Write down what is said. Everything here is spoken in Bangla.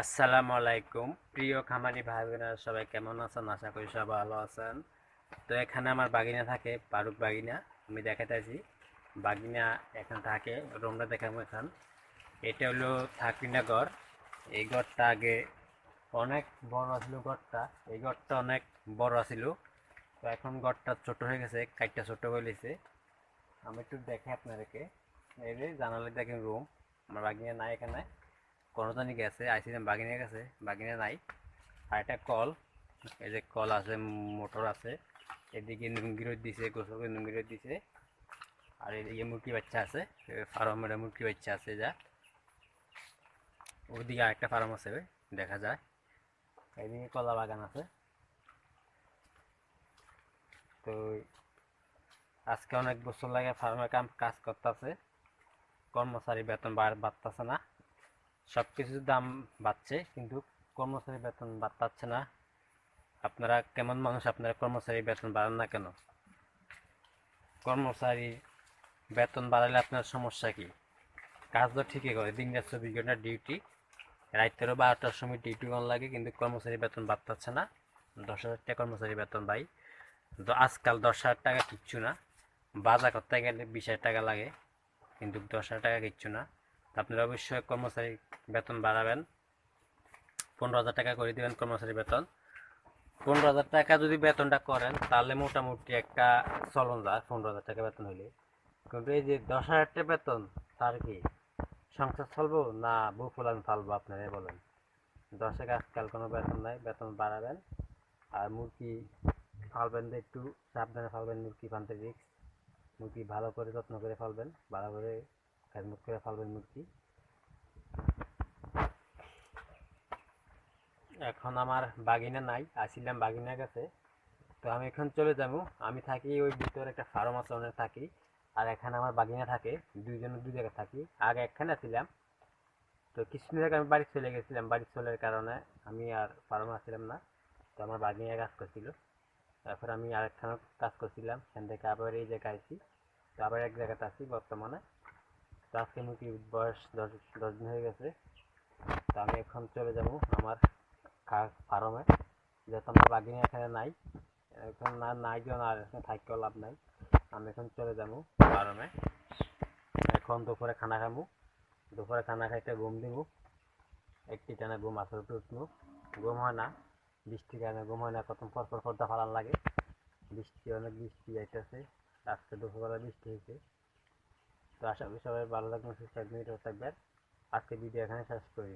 আসসালামু আলাইকুম। প্রিয় খামারি ভাই বোনেরা সবাই কেমন আছেন? আশা করি সবাই ভালো আছেন। তো এখানে আমার বাগিনা থাকে পারুক বাগিনা। আমি দেখাতেছি বাগিনা এখানে থাকে, রুমটা দেখাবো এখান। এটা হলো থাকরিনা ঘর এই ঘরটা আগে অনেক বড় ছিল ঘরটা। এই ঘরটা অনেক বড় ছিল তো এখন ঘরটা ছোট হয়ে গেছে কাইটটা ছোট হয়ে গেছে। আমি একটু দেখে আপনাদেরকে। এই যে জানালে দেখেন রুম আমার বাগিনা নাই এখানে। করতানি গেছে আইসিলাম বাগিনে গেছে বাগিনে নাই। আর একটা কল, এই যে কল আছে, মোটর আছে, এদিকে নুঙ্গির দিছে গোসলকে নুঙ্গির দিছে। আর এদিকে মুরগি বাচ্চা আছে ফার্মের মুরগি বাচ্চা আছে যা। ওদিকে আরেকটা ফার্ম আছে দেখা যায়। এদিকে কলা বাগান আছে। তো আজকে অনেক বছর লাগে ফার্মের কাম, কাজ করতেছে। কর্মচারী বেতন বাড়তেছে না। সব কিছুর দাম বাড়ছে, কিন্তু কর্মচারী বেতন বাড়তাচ্ছে না। আপনারা কেমন মানুষ, আপনারা কর্মচারী বেতন বাড়ান না কেন? কর্মচারী বেতন বাড়ালে আপনার সমস্যা কি? কাজ তো ঠিকই করে দিন রাত চব্বিশ ঘণ্টা ডিউটি রাত্রেও বারোটার সময় ডিউটি কম লাগে, কিন্তু কর্মচারী বেতন বাড়তাচ্ছে না। দশ হাজার টাকা কর্মচারী বেতন ভাই। আজকাল দশ হাজার টাকা কিচ্ছু না। বাজার করতে গেলে বিশ হাজার টাকা লাগে, কিন্তু দশ হাজার টাকা কিচ্ছু না। আপনারা অবশ্যই কর্মচারী বেতন বাড়াবেন। পনেরো হাজার টাকা করে দিবেন কর্মচারী বেতন। পনেরো হাজার টাকা যদি বেতনটা করেন, তাহলে মোটামুটি একটা চলন যায়, পনেরো হাজার টাকা বেতন হইলে। কিন্তু এই যে দশ হাজার টাকা বেতন, তার কি সংসার চলবো না বউ ফুলান ফালবো আপনারাই বলেন? দশে আজকাল কোনো বেতন নাই, বেতন বাড়াবেন। আর মুরগি ফালবেন একটু, সাবধানে ফালবেন মুরগি ফানতে রিক্স মুরগি ভালো করে যত্ন করে ফালবেন, ভালো করে হেলমেট করে ফালবেন মুরগি এখন আমার বাগিনা নাই, আসিলাম বাগিনা গেছে তো আমি এখন চলে যাব। আমি থাকি ওই ভিতরে একটা ফার্ম আছে থাকি। আর এখানে আমার বাগিনা থাকে দুইজন দুই জায়গায় থাকি। আগে এখানে ছিলাম। তো কিছুদিন আগে আমি বাড়ি চলে গেছিলাম। বাড়ি চলার কারণে আমি আর ফার্মে আসছিলাম না। তো আমার বাগিনা কাজ করছিল। তারপর আমি আরেকখানে কাজ করছিলাম। সেখান থেকে আবার এই জায়গায় আছি তো আবার এক জায়গাতে আছি বর্তমানে। আজকে মুরগির বয়স দশ দিন হয়ে গেছে। তো আমি এখন চলে যাব আমার ফার্মে। যেহেতু আমার বাগিনী এখানে নাই, এখন না নাই জন আর এখানে থাকতেও লাভ নাই। আমি এখন চলে যাব ফার্মে। এখন দুপুরে খানা খাব দুপুরে খানা খাইতে ঘুম দিব। একটি টানা ঘুম আসলে উঠবো। ঘুম হয় না। বৃষ্টির কারণে ঘুম হয় না কত পর পর পর্দা ফালান লাগে। বৃষ্টি অনেক বৃষ্টি যাইতেছে আজকে দুপুরবেলা বৃষ্টি হয়েছে তো আশা করি সবাই ভালো থাকবেন সুস্থ থাকবেন থাকবেন। আজকে ভিডিও এখানে শেষ করি।